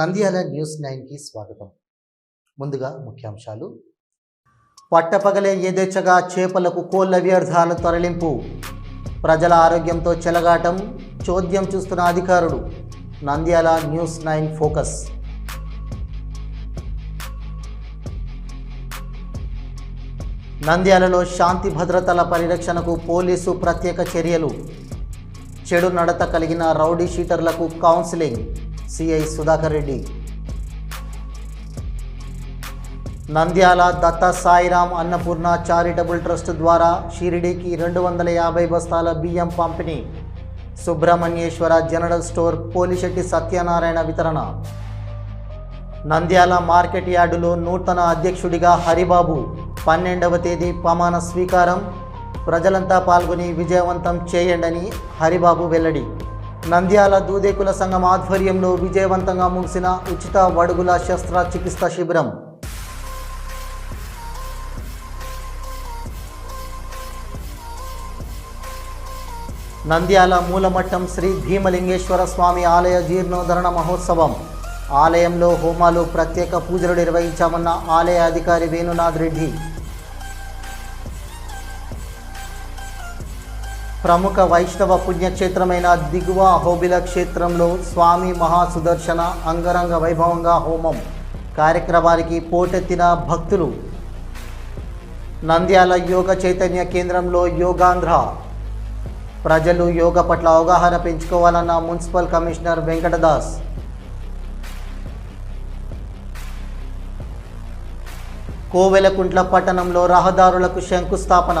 Nandyal news నైన్కి స్వాగతం. ముందుగా ముఖ్యాంశాలు. పట్టపగలే యథేచ్ఛగా చేపలకు కోళ్ళ వ్యర్థాల తరలింపు. ప్రజల ఆరోగ్యంతో చెలగాటం చోద్యం చూస్తున్న అధికారులు. Nandyala news nine focus. నంద్యాలలో శాంతి భద్రతల పరిరక్షణకు పోలీసు ప్రత్యేక చర్యలు. చెడు నడత కలిగిన rowdy షీటర్లకు counselling. CI Sudhakar Reddy. Nandyala Datta Sairam Annapurna charitable trust ద్వారా షిరిడీకి రెండు వందల యాభై బస్తాల బియ్యం పంపిణీ. సుబ్రహ్మణ్యేశ్వర జనరల్ స్టోర్ పోలిశెట్టి సత్యనారాయణ వితరణ. నంద్యాల మార్కెట్ యార్డులో నూతన అధ్యక్షుడిగా హరిబాబు. పన్నెండవ తేదీ ప్రమాణ స్వీకారం. ప్రజలంతా పాల్గొని విజయవంతం చేయండని హరిబాబు వెల్లడి. నంద్యాల దూదేకుల సంఘం ఆధ్వర్యంలో విజయవంతంగా ముగిసిన ఉచిత వడుగుల శస్త్రచికిత్స శిబిరం. నంద్యాల మూలమట్టం శ్రీ భీమలింగేశ్వర స్వామి ఆలయ జీర్ణోద్ధరణ మహోత్సవం. ఆలయంలో హోమాలు ప్రత్యేక పూజలు నిర్వహించామన్న ఆలయ అధికారి వేణునాథ్ రెడ్డి. ప్రముఖ వైష్ణవ పుణ్యక్షేత్రమైన దిగువ హోబిల క్షేత్రంలో స్వామి మహాసుదర్శన అంగరంగ వైభవంగా హోమం. కార్యక్రమానికి పోటెత్తిన భక్తులు. నంద్యాల యోగ చైతన్య కేంద్రంలో యోగాంధ్ర. ప్రజలు యోగ పట్ల అవగాహన పెంచుకోవాలన్న మున్సిపల్ కమిషనర్ వెంకటదాస్. కోవెలకుంట్ల పట్టణంలో రహదారులకు శంకుస్థాపన.